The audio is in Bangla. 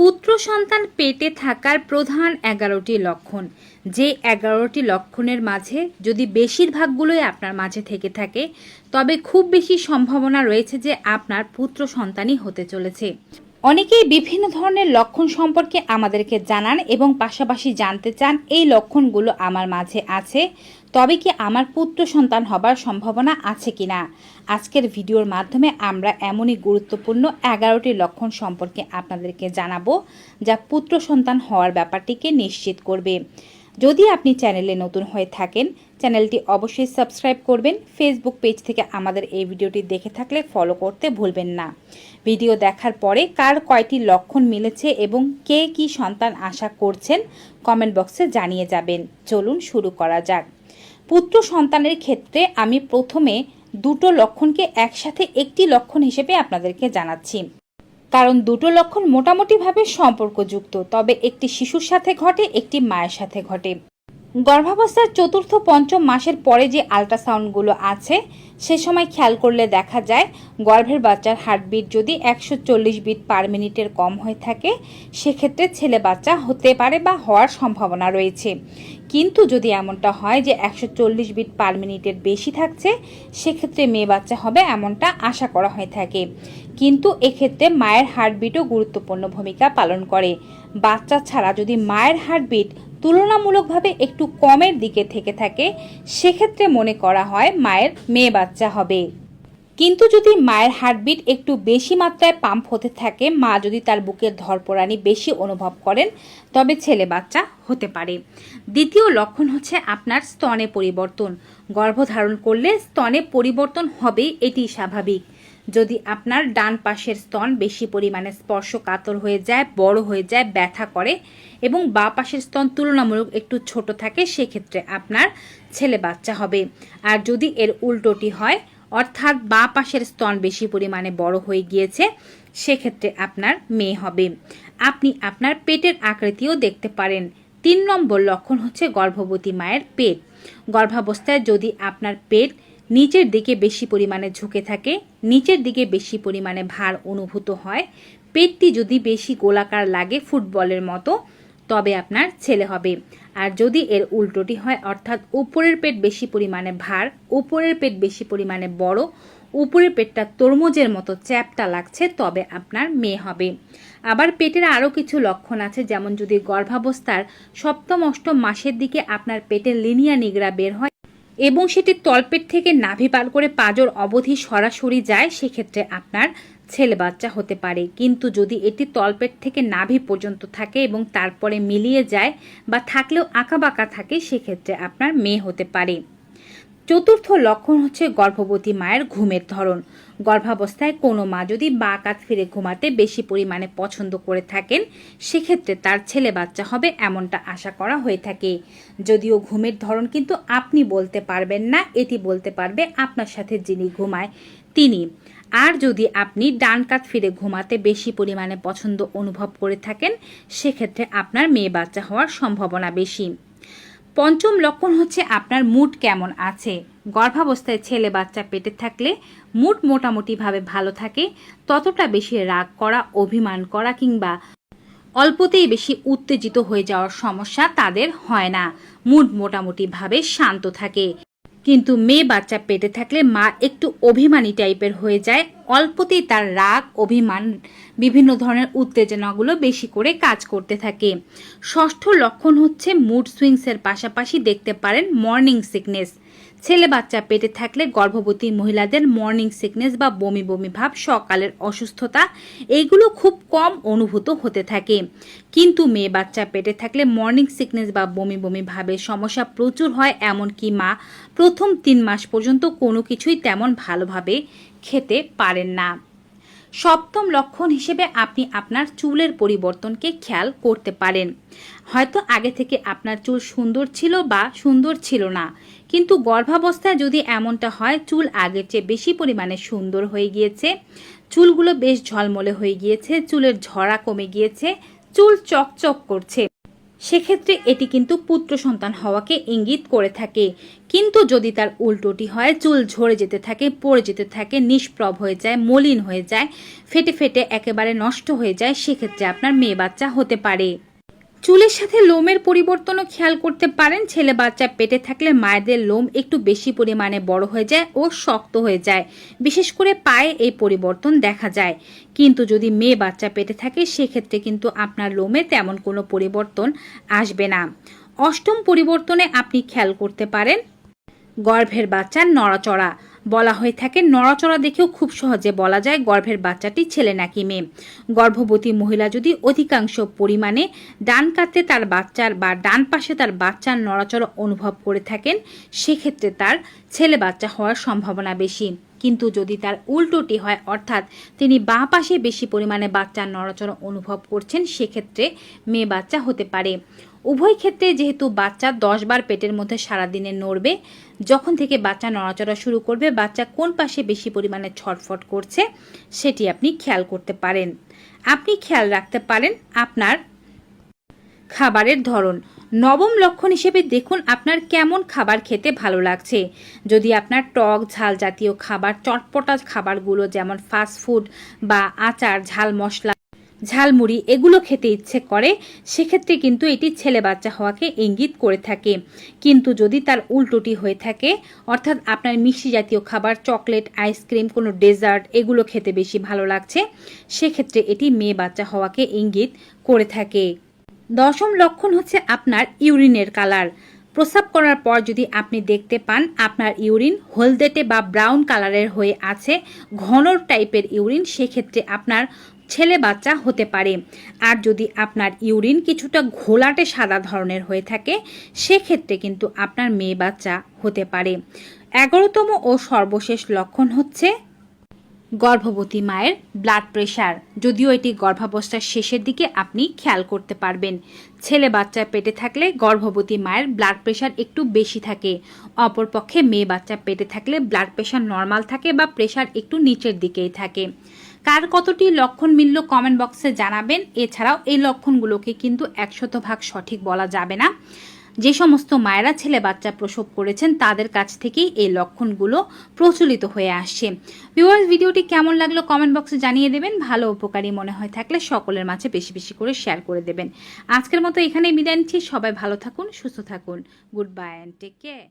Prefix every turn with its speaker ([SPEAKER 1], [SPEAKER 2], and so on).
[SPEAKER 1] পুত্র সন্তান পেটে থাকার প্রধান এগারোটি লক্ষণ। যে এগারোটি লক্ষণের মাঝে যদি বেশিরভাগগুলোই আপনার মাঝে থেকে থাকে, তবে খুব বেশি সম্ভাবনা রয়েছে যে আপনার পুত্র সন্তানই হতে চলেছে। অনেকেই বিভিন্ন ধরনের লক্ষণ সম্পর্কে আমাদেরকে জানান এবং পাশাপাশি জানতে চান এই লক্ষণগুলো আমার মাঝে আছে, তবে কি আমার পুত্র সন্তান হবার সম্ভাবনা আছে কি না আজকের ভিডিওর মাধ্যমে আমরা এমনই গুরুত্বপূর্ণ এগারোটি লক্ষণ সম্পর্কে আপনাদেরকে জানাব, যা পুত্র সন্তান হওয়ার ব্যাপারটিকে নিশ্চিত করবে। যদি আপনি চ্যানেলে নতুন হয়ে থাকেন, চ্যানেলটি অবশ্যই সাবস্ক্রাইব করবেন। ফেসবুক পেজ থেকে আমাদের এই ভিডিওটি দেখে থাকলে ফলো করতে ভুলবেন না। ভিডিও দেখার পরে কার কয়টি লক্ষণ মিলেছে এবং কে কি সন্তান আশা করছেন কমেন্ট বক্সে জানিয়ে যাবেন। চলুন শুরু করা যাক। পুত্র সন্তানের ক্ষেত্রে আমি প্রথমে দুটো লক্ষণকে একসাথে একটি লক্ষণ হিসেবে আপনাদেরকে জানাচ্ছি। কারণ দুটো লক্ষণ মোটামুটিভাবে সম্পর্কযুক্ত তবে একটি শিশুর সাথে ঘটে একটি মায়ের সাথে ঘটে। গর্ভাবস্থার চতুর্থ পঞ্চম মাসের পরে যে আল্ট্রাসাউন্ডগুলো আছে, সে সময় খেয়াল করলে দেখা যায় গর্ভের বাচ্চার হার্টবিট যদি একশো চল্লিশ বিট পার মিনিটের কম হয়ে থাকে, সেক্ষেত্রে ছেলে বাচ্চা হতে পারে বা হওয়ার সম্ভাবনা রয়েছে। কিন্তু যদি এমনটা হয় যে একশো চল্লিশ বিট পার মিনিটের বেশি থাকছে, সেক্ষেত্রে মেয়ে বাচ্চা হবে এমনটা আশা করা হয়ে থাকে। কিন্তু এক্ষেত্রে মায়ের হার্টবিটও গুরুত্বপূর্ণ ভূমিকা পালন করে। বাচ্চা ছাড়া যদি মায়ের হার্টবিট তুলনামূলকভাবে একটু কমের দিকে থেকে থাকে, সেক্ষেত্রে মনে করা হয় মায়ের মেয়ে বাচ্চা হবে। কিন্তু যদি মায়ের হার্টবিট একটু বেশি মাত্রায় পাম্প হতে থাকে, মা যদি তার বুকের ধরপড়ানি বেশি অনুভব করেন, তবে ছেলে বাচ্চা হতে পারে। দ্বিতীয় লক্ষণ হচ্ছে আপনার স্তনে পরিবর্তন। গর্ভধারণ করলে স্তনে পরিবর্তন হবে, এটি স্বাভাবিক। যদি আপনার ডান পাশের স্তন বেশি পরিমাণে স্পর্শকাতর হয়ে যায়, বড় হয়ে যায়, ব্যথা করে এবং বা পাশের স্তন তুলনামূলক একটু ছোট থাকে, সেক্ষেত্রে আপনার ছেলে বাচ্চা হবে। আর যদি এর উল্টোটি হয়, অর্থাৎ বা পাশের স্তন বেশি পরিমাণে বড় হয়ে গিয়েছে, সেক্ষেত্রে আপনার মেয়ে হবে। আপনি আপনার পেটের আকৃতিও দেখতে পারেন। তিন নম্বর লক্ষণ হচ্ছে গর্ভবতী মায়ের পেট। গর্ভাবস্থায় যদি আপনার পেট নিচের দিকে বেশি পরিমাণে ঝুঁকে থাকে, নিচের দিকে বেশি পরিমাণে ভার অনুভূত হয়, পেটটি যদি বেশি গোলাকার লাগে ফুটবলের মতো তবে আপনার ছেলে হবে। আর যদি এর উল্টোটি হয়, অর্থাৎ উপরের পেট বেশি পরিমাণে ভার, উপরের পেট বেশি পরিমাণে বড়, উপরের পেটটা তরমুজের মতো চ্যাপটা লাগছে, তবে আপনার মেয়ে হবে। আবার পেটের আরও কিছু লক্ষণ আছে, যেমন যদি গর্ভাবস্থার সপ্তম, অষ্টম মাসের দিকে আপনার পেটের লিনিয়া নিগড়া বের হয় এবং সেটি তলপেট থেকে নাভি পার করে পাজর অবধি সরাসরি যায়, সেক্ষেত্রে আপনার ছেলে বাচ্চা হতে পারে। কিন্তু যদি এটি তলপেট থেকে নাভি পর্যন্ত থাকে এবং তারপরে মিলিয়ে যায় বা থাকলেও আঁকাবাঁকা থাকে, সেক্ষেত্রে আপনার মেয়ে হতে পারে। চতুর্থ লক্ষণ হচ্ছে গর্ভবতী মায়ের ঘুমের ধরন। গর্ভাবস্থায় কোনো মা যদি বা কাত ফিরে ঘুমাতে বেশি পরিমাণে পছন্দ করে থাকেন, সেক্ষেত্রে তার ছেলে বাচ্চা হবে এমনটা আশা করা হয়ে থাকে। যদিও ঘুমের ধরন কিন্তু আপনি বলতে পারবেন না, এটি বলতে পারবে আপনার সাথে যিনি ঘুমায়, তিনি। আর যদি আপনি ডান কাত ফিরে ঘুমাতে বেশি পরিমাণে পছন্দ অনুভব করে থাকেন, সেক্ষেত্রে আপনার মেয়ে বাচ্চা হওয়ার সম্ভাবনা বেশি। পঞ্চম লক্ষণ হচ্ছে আপনার মুড কেমন আছে? গর্ভাবস্থায় ছেলে বাচ্চা পেটে থাকলে মুড মোটামুটিভাবে ভালো থাকে, ততটা বেশি রাগ করা, অভিমান করা কিংবা অল্পতেই বেশি উত্তেজিত হয়ে যাওয়ার সমস্যা তাদের হয় না। মুড মোটামুটিভাবে শান্ত থাকে। কিন্তু মেয়ে বাচ্চা পেটে থাকলে মা একটু অভিমানী টাইপের হয়ে যায়। অল্পতেই তার রাগ, অভিমান, বিভিন্ন ধরনের উত্তেজনাগুলো বেশি করে কাজ করতে থাকে। ষষ্ঠ লক্ষণ হচ্ছে মুড সুইংসের পাশাপাশি দেখতে পারেন মর্নিং সিকনেস ছেলে বাচ্চা পেটে থাকলে গর্ভবতী মহিলাদের মর্নিং সিকনেস বা বমি বমি ভাব, সকালের অসুস্থতা, এইগুলো খুব কম অনুভূত হতে থাকে। কিন্তু মেয়ে বাচ্চা পেটে থাকলে মর্নিং সিকনেস বা বমি বমি ভাবের সমস্যা প্রচুর হয়, এমনকি মা প্রথম তিন মাস পর্যন্ত কোনো কিছুই তেমন ভালোভাবে খেতে পারেন না। সপ্তম লক্ষণ হিসেবে আপনি আপনার চুলের পরিবর্তনকে খেয়াল করতে পারেন। হয়তো আগে থেকে আপনার চুল সুন্দর ছিল বা সুন্দর ছিল না। কিন্তু গর্ভাবস্থায় যদি এমনটা হয়, চুল আগের চেয়ে বেশি পরিমাণে সুন্দর হয়ে গিয়েছে। চুলগুলো বেশ ঝলমলে হয়ে গিয়েছে, চুলের ঝরা কমে গিয়েছে, চুল চকচক করছে। সেক্ষেত্রে এটি কিন্তু পুত্র সন্তান হওয়াকে ইঙ্গিত করে থাকে। কিন্তু যদি তার উল্টোটি হয়, চুল ঝরে যেতে থাকে, পড়ে যেতে থাকে, নিষ্প্রভ হয়ে যায়, মলিন হয়ে যায়, ফেটে ফেটে একেবারে নষ্ট হয়ে যায়, সেক্ষেত্রে আপনার মেয়ে বাচ্চা হতে পারে। চুলের সাথে লোমের পরিবর্তনও খেয়াল করতে পারেন। ছেলে বাচ্চা পেটে থাকলে মায়েদের লোম একটু বেশি পরিমাণে বড় হয়ে যায় ও শক্ত হয়ে যায়। বিশেষ করে পায়ে এই পরিবর্তন দেখা যায়। কিন্তু যদি মেয়ে বাচ্চা পেটে থাকে, সেক্ষেত্রে কিন্তু আপনার লোমে তেমন কোনো পরিবর্তন আসবে না। অষ্টম পরিবর্তনে আপনি খেয়াল করতে পারেন গর্ভের বাচ্চার নড়াচড়া। বলা হয়ে থাকে, নড়াচড়া দেখেও খুব সহজে বলা যায় গর্ভের বাচ্চাটি ছেলে নাকি মেয়ে। গর্ভবতী মহিলা যদি অধিকাংশ পরিমাণে ডান কাতে তার বাচ্চার বা ডান পাশে তার বাচ্চার নড়াচড়া অনুভব করে থাকেন, সেক্ষেত্রে তার ছেলে বাচ্চা হওয়ার সম্ভাবনা বেশি। কিন্তু যদি তার উল্টোটি হয়, অর্থাৎ তিনি বাঁ পাশে বেশি পরিমাণে বাচ্চার নড়াচড়া অনুভব করছেন, সেক্ষেত্রে মেয়ে বাচ্চা হতে পারে। উভয় ক্ষেত্রে যেহেতু বাচ্চা দশ বার পেটের মধ্যে সারাদিনে নড়বে, যখন থেকে বাচ্চা নড়াচড়া শুরু করবে, বাচ্চা কোন পাশে বেশি পরিমাণে ছটফট করছে, সেটি আপনি খেয়াল করতে পারেন। আপনি খেয়াল রাখতে পারেন আপনার খাবারের ধরন। নবম লক্ষণ হিসেবে দেখুন আপনার কেমন খাবার খেতে ভালো লাগছে। যদি আপনার টক, ঝাল জাতীয় খাবার, চটপটা খাবারগুলো যেমন ফাস্ট ফুড বা আচার, ঝাল মশলা ঝালমুড়ি এগুলো খেতে ইচ্ছে করে, সেক্ষেত্রে কিন্তু এটি ছেলে বাচ্চা হওয়াকে ইঙ্গিত করে থাকে। কিন্তু যদি তার উল্টোটি হয়ে থাকে, অর্থাৎ আপনার মিষ্টি জাতীয় খাবার, চকলেট, আইসক্রিম, কোনো ডেজার্ট, এগুলো খেতে বেশি ভালো লাগছে, সেক্ষেত্রে এটি মেয়ে বাচ্চা হওয়াকে ইঙ্গিত করে থাকে। দশম লক্ষণ হচ্ছে আপনার ইউরিনের কালার। প্রস্রাব করার পর যদি আপনি দেখতে পান, আপনার ইউরিন হলদেটে বা ব্রাউন কালারের হয়ে আছে, ঘন টাইপের ইউরিন, সেক্ষেত্রে আপনার ছেলে বাচ্চা হতে পারে। আর যদি আপনার ইউরিন কিছুটা ঘোলাটে সাদা ধরনের হয়ে থাকে, সেক্ষেত্রে কিন্তু আপনার মেয়ে বাচ্চা হতে পারে। এগারোতম ও সর্বশেষ লক্ষণ হচ্ছে গর্ভবতী মায়ের ব্লাড প্রেশার যদিও এটি গর্ভাবস্থার শেষের দিকে আপনি খেয়াল করতে পারবেন। ছেলে বাচ্চা পেটে থাকলে গর্ভবতী মায়ের ব্লাড প্রেশার একটু বেশি থাকে। অপরপক্ষে মেয়ে বাচ্চা পেটে থাকলে ব্লাড প্রেশার নর্মাল থাকে বা প্রেশার একটু নিচের দিকেই থাকে। কার কতটি লক্ষণ মিলল কমেন্ট বক্সে জানাবেন। এছাড়াও এই লক্ষণগুলোকে কিন্তু একশত ভাগ সঠিক বলা যাবে না। যে সমস্ত মায়েরা ছেলে বাচ্চা প্রসব করেছেন, তাদের কাছ থেকেই এই লক্ষণগুলো প্রচলিত হয়ে আসছে। ভিউয়ার্স ভিডিওটি কেমন লাগল কমেন্ট বক্সে জানিয়ে দেবেন। ভালো উপকারী মনে হয় থাকলে সকলের মাঝে বেশি বেশি করে শেয়ার করে দেবেন। আজকের মতো এখানেই বিদায় নিচ্ছি। সবাই ভালো থাকুন, সুস্থ থাকুন। Good bye and take care